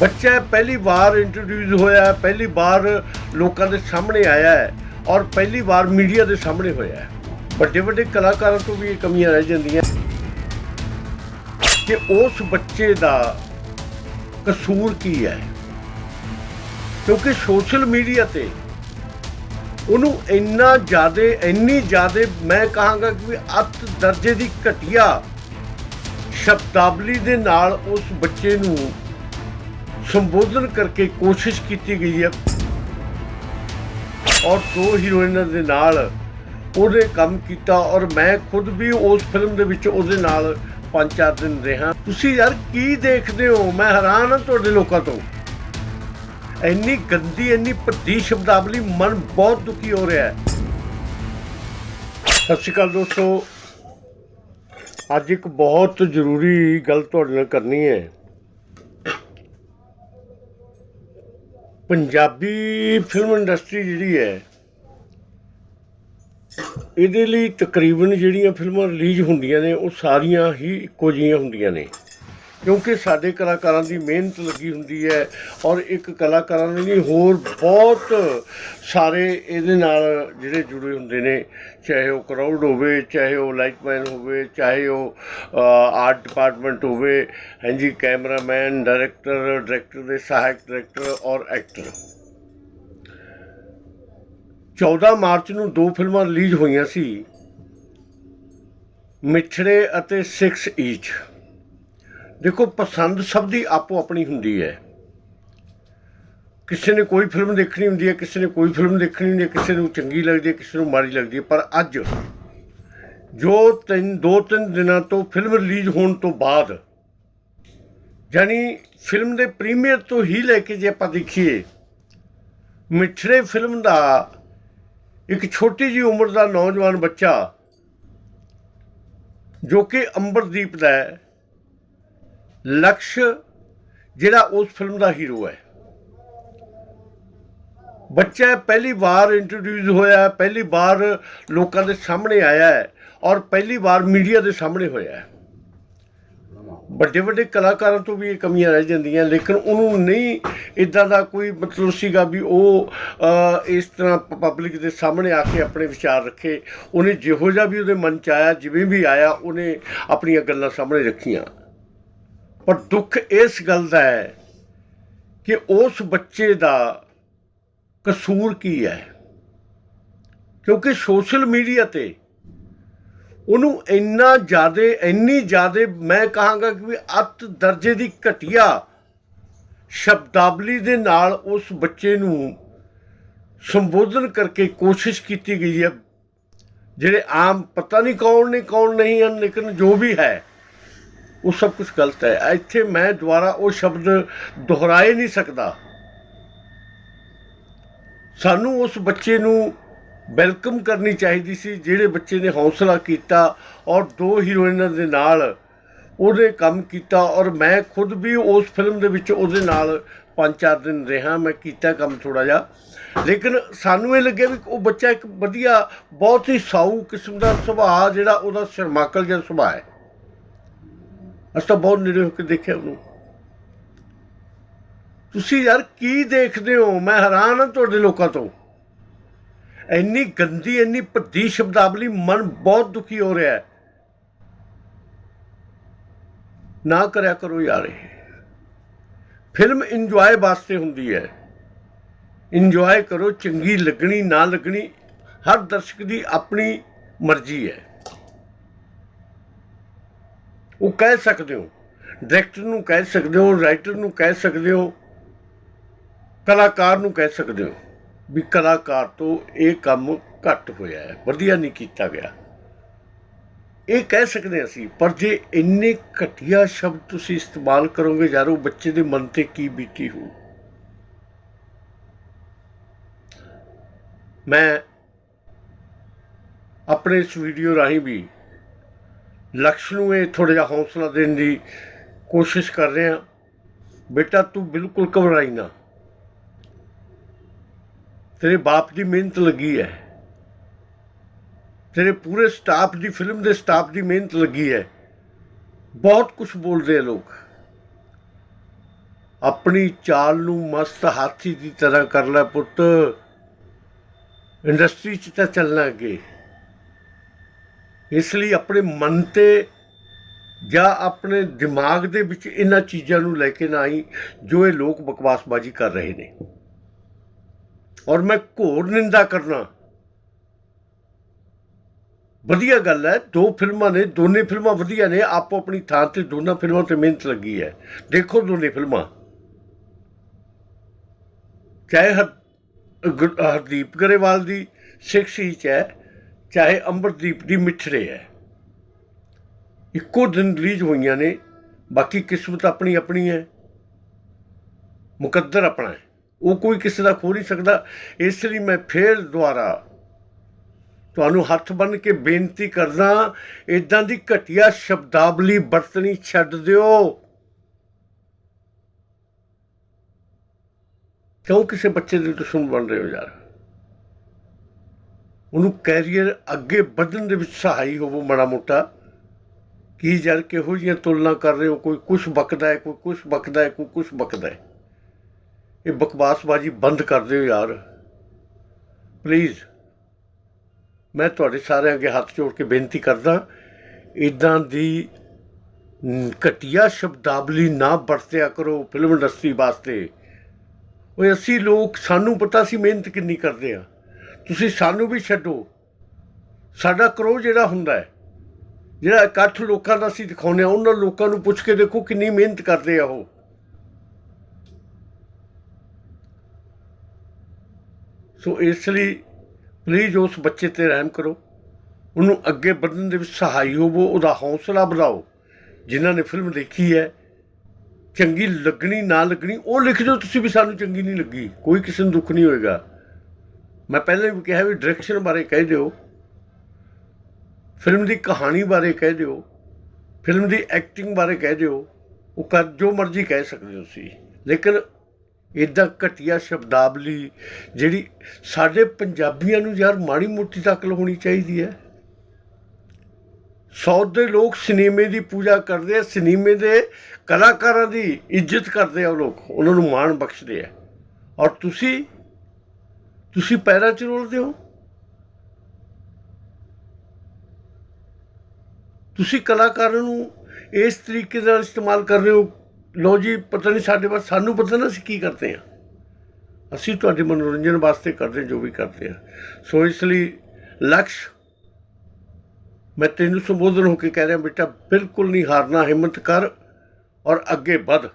ਬੱਚਾ ਪਹਿਲੀ ਵਾਰ ਇੰਟਰੋਡਿਊਸ ਹੋਇਆ ਪਹਿਲੀ ਵਾਰ ਲੋਕਾਂ ਦੇ ਸਾਹਮਣੇ ਆਇਆ ਹੈ ਔਰ ਪਹਿਲੀ ਵਾਰ ਮੀਡੀਆ ਦੇ ਸਾਹਮਣੇ ਹੋਇਆ ਹੈ। ਵੱਡੇ ਵੱਡੇ ਕਲਾਕਾਰਾਂ ਤੋਂ ਵੀ ਇਹ ਕਮੀਆਂ ਰਹਿ ਜਾਂਦੀਆਂ ਕਿ ਉਸ ਬੱਚੇ ਦਾ ਕਸੂਰ ਕੀ ਹੈ? ਕਿਉਂਕਿ ਸੋਸ਼ਲ ਮੀਡੀਆ ਤੇ ਉਹਨੂੰ ਇੰਨਾ ਜ਼ਿਆਦਾ, ਇੰਨੀ ਜ਼ਿਆਦਾ ਮੈਂ ਕਹਾਂਗਾ ਕਿ ਵੀ ਅੱਤ ਦਰਜੇ ਦੀ ਘਟੀਆ ਸ਼ਬਦਾਵਲੀ ਦੇ ਨਾਲ ਉਸ ਬੱਚੇ ਨੂੰ ਸੰਬੋਧਨ ਕਰਕੇ ਕੋਸ਼ਿਸ਼ ਕੀਤੀ ਗਈ ਹੈ। ਔਰ ਦੋ ਹੀਰੋਇਨਾਂ ਦੇ ਨਾਲ ਉਹਨੇ ਕੰਮ ਕੀਤਾ ਔਰ ਮੈਂ ਖੁਦ ਵੀ ਉਸ ਫਿਲਮ ਦੇ ਵਿੱਚ ਉਹਦੇ ਨਾਲ ਪੰਜ ਚਾਰ ਦਿਨ ਰਿਹਾ। ਤੁਸੀਂ ਯਾਰ ਕੀ ਦੇਖਦੇ ਹੋ? ਮੈਂ ਹੈਰਾਨ ਹਾਂ ਤੁਹਾਡੇ ਲੋਕਾਂ ਤੋਂ। ਇੰਨੀ ਗੰਦੀ, ਇੰਨੀ ਭੱਦੀ ਸ਼ਬਦਾਵਲੀ ਮਨ ਬਹੁਤ ਦੁਖੀ ਹੋ ਰਿਹਾ ਹੈ। ਸਤਿ ਸ਼੍ਰੀ ਅਕਾਲ ਦੋਸਤੋ। ਅੱਜ ਇੱਕ ਬਹੁਤ ਜ਼ਰੂਰੀ ਗੱਲ ਤੁਹਾਡੇ ਨਾਲ ਕਰਨੀ ਹੈ। ਪੰਜਾਬੀ ਫਿਲਮ ਇੰਡਸਟਰੀ ਜਿਹੜੀ ਹੈ, ਇਹਦੇ ਲਈ ਤਕਰੀਬਨ ਜਿਹੜੀਆਂ ਫਿਲਮਾਂ ਰਿਲੀਜ਼ ਹੁੰਦੀਆਂ ਨੇ, ਉਹ ਸਾਰੀਆਂ ਹੀ ਇੱਕੋ ਜਿਹੀਆਂ ਹੁੰਦੀਆਂ ਨੇ। ਕਿਉਂਕਿ ਸਾਡੇ ਕਲਾਕਾਰਾਂ ਦੀ ਮਿਹਨਤ ਲੱਗੀ ਹੁੰਦੀ ਹੈ ਔਰ ਇੱਕ ਕਲਾਕਾਰਾਂ ਦੇ ਨਹੀਂ ਹੋਰ ਬਹੁਤ ਸਾਰੇ ਇਹਦੇ ਨਾਲ ਜਿਹੜੇ ਜੁੜੇ ਹੁੰਦੇ ਨੇ, ਚਾਹੇ ਉਹ ਕਰਾਊਡ ਹੋਵੇ, ਚਾਹੇ ਉਹ ਲਾਈਟਮੈਨ ਹੋਵੇ, ਚਾਹੇ ਉਹ ਆਰਟ ਡਿਪਾਰਟਮੈਂਟ ਹੋਵੇ, ਹਾਂਜੀ ਕੈਮਰਾਮੈਨ ਡਾਇਰੈਕਟਰ ਡਾਇਰੈਕਟਰ ਦੇ ਸਹਾਇਕ ਡਾਇਰੈਕਟਰ ਔਰ ਐਕਟਰ 14 ਮਾਰਚ ਨੂੰ ਦੋ ਫਿਲਮਾਂ ਰਿਲੀਜ਼ ਹੋਈਆਂ ਸੀ, ਮਿੱਠੜੇ ਅਤੇ 6 ਈਚ। ਦੇਖੋ, ਪਸੰਦ ਸਭ ਦੀ ਆਪੋ ਆਪਣੀ ਹੁੰਦੀ ਹੈ। ਕਿਸੇ ਨੇ ਕੋਈ ਫਿਲਮ ਦੇਖਣੀ ਹੁੰਦੀ ਹੈ, ਕਿਸੇ ਨੇ ਕੋਈ ਫਿਲਮ ਦੇਖਣੀ ਹੁੰਦੀ ਹੈ, ਕਿਸੇ ਨੂੰ ਚੰਗੀ ਲੱਗਦੀ ਹੈ, ਕਿਸੇ ਨੂੰ ਮਾੜੀ ਲੱਗਦੀ ਹੈ, ਪਰ ਅੱਜ ਜੋ ਤਿੰਨ, ਦੋ ਤਿੰਨ ਦਿਨਾਂ ਤੋਂ ਫਿਲਮ ਰਿਲੀਜ਼ ਹੋਣ ਤੋਂ ਬਾਅਦ, ਯਾਨੀ ਫਿਲਮ ਦੇ ਪ੍ਰੀਮੀਅਰ ਤੋਂ ਹੀ ਲੈ ਕੇ ਜੇ ਆਪਾਂ ਦੇਖੀਏ, ਮਿੱਠੜੇ ਫਿਲਮ ਦਾ ਇੱਕ ਛੋਟੀ ਜੀ ਉਮਰ ਦਾ ਨੌਜਵਾਨ ਬੱਚਾ ਜੋ ਕਿ ਅੰਬਰਦੀਪ ਦਾ ਹੈ ਲਕਸ਼ ਜਿਹੜਾ ਉਸ ਫਿਲਮ ਦਾ ਹੀਰੋ ਹੈ। ਬੱਚਾ ਪਹਿਲੀ ਵਾਰ ਇੰਟਰੋਡਿਊਸ ਹੋਇਆ ਪਹਿਲੀ ਵਾਰ ਲੋਕਾਂ ਦੇ ਸਾਹਮਣੇ ਆਇਆ ਹੈ ਔਰ ਪਹਿਲੀ ਵਾਰ ਮੀਡੀਆ ਦੇ ਸਾਹਮਣੇ ਹੋਇਆ ਹੈ। ਵੱਡੇ ਵੱਡੇ ਕਲਾਕਾਰਾਂ ਤੋਂ ਵੀ ਇਹ ਕਮੀਆਂ ਰਹਿ ਜਾਂਦੀਆਂ, ਲੇਕਿਨ ਉਹਨੂੰ ਨਹੀਂ ਇਦਾਂ ਦਾ ਕੋਈ ਮਤਲਬ ਸੀਗਾ ਵੀ ਉਹ ਇਸ ਤਰ੍ਹਾਂ ਪਬਲਿਕ ਦੇ ਸਾਹਮਣੇ ਆ ਕੇ ਆਪਣੇ ਵਿਚਾਰ ਰੱਖੇ। ਉਹਨੇ ਜਿਹੋ ਜਿਹਾ ਵੀ ਉਹਦੇ ਮਨ ਚ ਆਇਆ, ਜਿਵੇਂ ਵੀ ਆਇਆ, ਉਹਨੇ ਆਪਣੀਆਂ ਗੱਲਾਂ ਸਾਹਮਣੇ ਰੱਖੀਆਂ। ਪਰ ਦੁੱਖ ਇਸ ਗੱਲ ਦਾ ਹੈ ਕਿ ਉਸ ਬੱਚੇ ਦਾ ਕਸੂਰ ਕੀ ਹੈ? ਕਿਉਂਕਿ ਸੋਸ਼ਲ ਮੀਡੀਆ ਤੇ ਉਹਨੂੰ ਇੰਨਾ ਜ਼ਿਆਦਾ, ਇੰਨੀ ਜ਼ਿਆਦਾ ਮੈਂ ਕਹਾਂਗਾ ਕਿ ਵੀ ਅੱਤ ਦਰਜੇ ਦੀ ਘਟੀਆ ਸ਼ਬਦਾਵਲੀ ਦੇ ਨਾਲ ਉਸ ਬੱਚੇ ਨੂੰ ਸੰਬੋਧਨ ਕਰਕੇ ਕੋਸ਼ਿਸ਼ ਕੀਤੀ ਗਈ ਹੈ। ਜਿਹੜੇ ਆਮ ਪਤਾ ਨਹੀਂ ਕੌਣ ਨੇ, ਕੌਣ ਨਹੀਂ ਹਨ, ਲੇਕਿਨ ਜੋ ਵੀ ਹੈ ਉਹ ਸਭ ਕੁਝ ਗਲਤ ਹੈ। ਇੱਥੇ ਮੈਂ ਦੁਬਾਰਾ ਉਹ ਸ਼ਬਦ ਦੁਹਰਾਏ ਨਹੀਂ ਸਕਦਾ। ਸਾਨੂੰ ਉਸ ਬੱਚੇ ਨੂੰ ਵੈਲਕਮ ਕਰਨੀ ਚਾਹੀਦੀ ਸੀ, ਜਿਹੜੇ ਬੱਚੇ ਨੇ ਹੌਸਲਾ ਕੀਤਾ ਔਰ ਦੋ ਹੀਰੋਇਨਾਂ ਦੇ ਨਾਲ ਉਹਨੇ ਕੰਮ ਕੀਤਾ ਔਰ ਮੈਂ ਖੁਦ ਵੀ ਉਸ ਫਿਲਮ ਦੇ ਵਿੱਚ ਉਹਦੇ ਨਾਲ ਪੰਜ ਚਾਰ ਦਿਨ ਰਿਹਾ, ਮੈਂ ਕੀਤਾ ਕੰਮ ਥੋੜਾ ਜਿਹਾ। ਲੇਕਿਨ ਸਾਨੂੰ ਇਹ ਲੱਗਿਆ ਵੀ ਉਹ ਬੱਚਾ ਇੱਕ ਵਧੀਆ, ਬਹੁਤ ਹੀ ਸਾਊ ਕਿਸਮ ਦਾ ਸੁਭਾਅ, ਜਿਹੜਾ ਉਹਦਾ ਸ਼ਰਮਾਕਲ ਜਿਹਾ ਸੁਭਾਅ ਹੈ। ਅਸੀਂ ਤਾਂ ਬਹੁਤ ਨੇੜੇ ਹੋ ਕੇ ਦੇਖਿਆ ਉਹਨੂੰ। ਤੁਸੀਂ ਯਾਰ ਕੀ ਦੇਖਦੇ ਹੋ? ਮੈਂ ਹੈਰਾਨ ਹਾਂ ਤੁਹਾਡੇ ਲੋਕਾਂ ਤੋਂ। ਇੰਨੀ ਗੰਦੀ, ਇੰਨੀ ਭੱਦੀ ਸ਼ਬਦਾਵਲੀ ਮਨ ਬਹੁਤ ਦੁਖੀ ਹੋ ਰਿਹਾ ਹੈ। ਨਾ ਕਰਿਆ ਕਰੋ ਯਾਰ ਇਹ। ਫਿਲਮ ਇੰਜੋਏ ਵਾਸਤੇ ਹੁੰਦੀ ਹੈ। ਇੰਜੋਏ ਕਰੋ, ਚੰਗੀ ਲੱਗਣੀ, ਨਾ ਲੱਗਣੀ, ਹਰ ਦਰਸ਼ਕ ਦੀ ਆਪਣੀ ਮਰਜ਼ੀ ਹੈ। ਉਹ ਕਹਿ ਸਕਦੇ ਹੋ। ਡਾਇਰੈਕਟਰ ਨੂੰ ਕਹਿ ਸਕਦੇ ਹੋ ਰਾਈਟਰ ਨੂੰ ਕਹਿ ਸਕਦੇ ਹੋ, ਕਲਾਕਾਰ ਨੂੰ ਕਹਿ ਸਕਦੇ ਹੋ ਵੀ ਕਲਾਕਾਰ ਤੋਂ ਇਹ ਕੰਮ ਘੱਟ ਹੋਇਆ ਹੈ, ਵਧੀਆ ਨਹੀਂ ਕੀਤਾ ਗਿਆ। ਇਹ ਕਹਿ ਸਕਦੇ ਅਸੀਂ, ਪਰ ਜੇ ਇੰਨੇ ਘਟੀਆ ਸ਼ਬਦ ਤੁਸੀਂ ਇਸਤੇਮਾਲ ਕਰੋਗੇ, ਯਾਰ ਉਹ ਬੱਚੇ ਦੇ ਮਨ ਤੇ ਕੀ ਬੀਤੀ ਹੋ ਮੈਂ ਆਪਣੇ ਇਸ ਵੀਡੀਓ ਰਾਹੀਂ ਵੀ ਲਕਸ਼ ਨੂੰ ਇਹ ਥੋੜਾ ਜਿਹਾ ਹੌਸਲਾ ਦੇਣ ਦੀ ਕੋਸ਼ਿਸ਼ ਕਰ ਰਿਹਾ ਬੇਟਾ, ਤੂੰ ਬਿਲਕੁਲ ਘਬਰਾਈ ਨਾ। ਤੇਰੇ ਬਾਪ ਦੀ ਮਿਹਨਤ ਲੱਗੀ ਹੈ। ਤੇਰੇ ਪੂਰੇ ਸਟਾਫ ਦੀ ਫਿਲਮ ਦੇ ਸਟਾਫ ਦੀ ਮਿਹਨਤ ਲੱਗੀ ਹੈ। ਬਹੁਤ ਕੁਝ ਬੋਲਦੇ ਆ ਲੋਕ। ਆਪਣੀ ਚਾਲ ਨੂੰ ਮਸਤ ਹਾਥੀ ਦੀ ਤਰ੍ਹਾਂ ਕਰ ਲੈ ਪੁੱਤ। ਇੰਡਸਟਰੀ 'ਚ ਤਾਂ ਚੱਲਣਾ ਅੱਗੇ। ਇਸ ਲਈ ਆਪਣੇ ਮਨ ਤੇ ਜਾਂ ਆਪਣੇ ਦਿਮਾਗ ਦੇ ਵਿੱਚ ਇਹਨਾਂ ਚੀਜ਼ਾਂ ਨੂੰ ਲੈ ਕੇ ਨਾ ਆਈ ਜੋ ਇਹ ਲੋਕ ਬਕਵਾਸਬਾਜ਼ੀ ਕਰ ਰਹੇ ਨੇ। ਔਰ ਮੈਂ ਘੋਰ ਨਿੰਦਾ ਕਰਨਾ। ਵਧੀਆ ਗੱਲ ਹੈ, ਦੋ ਫਿਲਮਾਂ ਨੇ, ਦੋਨੇ ਫਿਲਮਾਂ ਵਧੀਆ ਨੇ, ਆਪੋ ਆਪਣੀ ਥਾਂ ਤੇ ਦੋਨਾਂ ਫਿਲਮਾਂ ਤੇ ਮਿਹਨਤ ਲੱਗੀ ਹੈ। ਦੇਖੋ ਦੋਨੇ ਫਿਲਮਾਂ। ਚਾਹੇ ਹਰ- ਗੁਰ- ਹਰਦੀਪ ਗਰੇਵਾਲ ਦੀ, ਸਿੱਖ ਇੰਚ ਹੈ ਚਾਹੇ ਚਾਹੇ ਅੰਬਰਦੀਪ ਦੀ ਮਿੱਠੜੇ ਹੈ। ਇੱਕੋ ਦਿਨ ਰਿਲੀਜ਼ ਹੋਈਆਂ ਨੇ, ਬਾਕੀ ਕਿਸਮਤ ਆਪਣੀ ਆਪਣੀ ਹੈ। ਮੁਕੱਦਰ ਆਪਣਾ ਹੈ। ਉਹ ਕੋਈ ਕਿਸੇ ਦਾ ਖੋ ਨਹੀਂ ਸਕਦਾ। ਇਸ ਲਈ ਮੈਂ ਫੇਰ ਦੁਆਰਾ ਤੁਹਾਨੂੰ ਹੱਥ ਬੰਨ ਕੇ ਬੇਨਤੀ ਕਰਦਾ ਇਦਾਂ ਦੀ ਘਟੀਆ ਸ਼ਬਦਾਵਲੀ ਵਰਤਣੀ ਛੱਡ ਦਿਓ। ਕਿਉਂ ਕਿਸੇ ਬੱਚੇ ਦੇ ਦੁਸ਼ਮਣ ਬਣ ਰਹੇ ਹੋ ਯਾਰ? ਉਹਨੂੰ ਕੈਰੀਅਰ ਅੱਗੇ ਵਧਣ ਦੇ ਵਿੱਚ ਸਹਾਈ ਹੋਵੋ ਮਾੜਾ ਮੋਟਾ। ਕੀ ਯਾਰ ਕਿਹੋ ਜਿਹੀਆਂ ਤੁਲਨਾ ਕਰ ਰਹੇ ਹੋ? ਕੋਈ ਕੁਛ ਬਕਦਾ ਹੈ, ਕੋਈ ਕੁਛ ਬਕਦਾ ਹੈ, ਕੋਈ ਕੁਛ ਬਕਦਾ ਹੈ। ਇਹ ਬਕਵਾਸਬਾਜ਼ੀ ਬੰਦ ਕਰ ਦਿਓ ਯਾਰ। ਪਲੀਜ਼ ਮੈਂ ਤੁਹਾਡੇ ਸਾਰਿਆਂ ਅੱਗੇ ਹੱਥ ਜੋੜ ਕੇ ਬੇਨਤੀ ਕਰਦਾ ਇਦਾਂ ਦੀ ਘਟੀਆ ਸ਼ਬਦਾਵਲੀ ਨਾ ਵਰਤਿਆ ਕਰੋ ਫਿਲਮ ਇੰਡਸਟਰੀ ਵਾਸਤੇ। ਓਏ, ਅਸੀਂ ਲੋਕ, ਸਾਨੂੰ ਪਤਾ ਸੀ ਮਿਹਨਤ ਕਿੰਨੀ ਕਰਦੇ ਆ ਤੁਸੀਂ ਸਾਨੂੰ ਵੀ ਛੱਡੋ। ਸਾਡਾ ਕਰੋ ਜਿਹੜਾ ਹੁੰਦਾ ਜਿਹੜਾ ਇਕੱਠ ਲੋਕਾਂ ਦਾ ਅਸੀਂ ਦਿਖਾਉਂਦੇ ਆ ਉਹਨਾਂ ਲੋਕਾਂ ਨੂੰ ਪੁੱਛ ਕੇ ਦੇਖੋ ਕਿੰਨੀ ਮਿਹਨਤ ਕਰਦੇ ਆ ਉਹ। ਸੋ ਇਸ ਲਈ ਪਲੀਜ਼ ਉਸ ਬੱਚੇ ਤੇ ਰਹਿਮ ਕਰੋ। ਉਹਨੂੰ ਅੱਗੇ ਵਧਣ ਦੇ ਵਿੱਚ ਸਹਾਈ ਹੋਵੋ, ਉਹਦਾ ਹੌਸਲਾ ਵਧਾਓ। ਜਿਨ੍ਹਾਂ ਨੇ ਫਿਲਮ ਦੇਖੀ ਹੈ, ਚੰਗੀ ਲੱਗਣੀ, ਨਾ ਲੱਗਣੀ, ਉਹ ਲਿਖ ਦਿਓ, ਤੁਸੀਂ ਵੀ ਸਾਨੂੰ ਚੰਗੀ ਨਹੀਂ ਲੱਗੀ। ਕੋਈ ਕਿਸੇ ਨੂੰ ਦੁੱਖ ਨਹੀਂ ਹੋਏਗਾ। ਮੈਂ ਪਹਿਲਾਂ ਵੀ ਕਿਹਾ ਵੀ ਡਾਇਰੈਕਸ਼ਨ ਬਾਰੇ ਕਹਿ ਦਿਓ। ਫਿਲਮ ਦੀ ਕਹਾਣੀ ਬਾਰੇ ਕਹਿ ਦਿਓ। ਫਿਲਮ ਦੀ ਐਕਟਿੰਗ ਬਾਰੇ ਕਹਿ ਦਿਓ। ਉਹ ਕਰ, ਜੋ ਮਰਜ਼ੀ ਕਹਿ ਸਕਦੇ ਹੋ ਤੁਸੀਂ। ਲੇਕਿਨ ਇਦਾਂ ਘਟੀਆ ਸ਼ਬਦਾਵਲੀ ਜਿਹੜੀ ਸਾਡੇ ਪੰਜਾਬੀਆਂ ਨੂੰ ਯਾਰ ਮਾੜੀ ਮੋਟੀ ਤਾਂ ਅਕਲ ਹੋਣੀ ਚਾਹੀਦੀ ਹੈ। ਸਾਊਥ ਦੇ ਲੋਕ ਸਿਨੇਮੇ ਦੀ ਪੂਜਾ ਕਰਦੇ ਆ, ਸਿਨੇਮੇ ਦੇ ਕਲਾਕਾਰਾਂ ਦੀ ਇੱਜ਼ਤ ਕਰਦੇ ਆ ਉਹ ਲੋਕ। ਉਹਨਾਂ ਨੂੰ ਮਾਣ ਬਖਸ਼ਦੇ ਆ। ਔਰ ਤੁਸੀਂ ਤੁਸੀਂ ਪੈਰਾਂ 'ਚ ਰੋਲਦੇ ਹੋ? ਤੁਸੀਂ ਕਲਾਕਾਰਾਂ ਨੂੰ ਇਸ ਤਰੀਕੇ ਨਾਲ ਇਸਤੇਮਾਲ ਕਰ ਰਹੇ ਹੋ? ਲੋ ਜੀ, ਪਤਾ ਨਹੀਂ ਸਾਡੇ ਬਾਰੇ ਸਾਨੂੰ ਪਤਾ ਨਾ ਅਸੀਂ ਕੀ ਕਰਦੇ ਆ ਅਸੀਂ ਤੁਹਾਡੇ ਮਨੋਰੰਜਨ ਵਾਸਤੇ ਕਰਦੇ ਜੋ ਵੀ ਕਰਦੇ ਆ ਸੋ ਇਸ ਲਈ ਲਕਸ਼, ਮੈਂ ਤੈਨੂੰ ਸੰਬੋਧਨ ਹੋ ਕੇ ਕਹਿ ਰਿਹਾ, ਬੇਟਾ, ਬਿਲਕੁਲ ਨਹੀਂ ਹਾਰਨਾ, ਹਿੰਮਤ ਕਰ ਔਰ ਅੱਗੇ ਵਧ।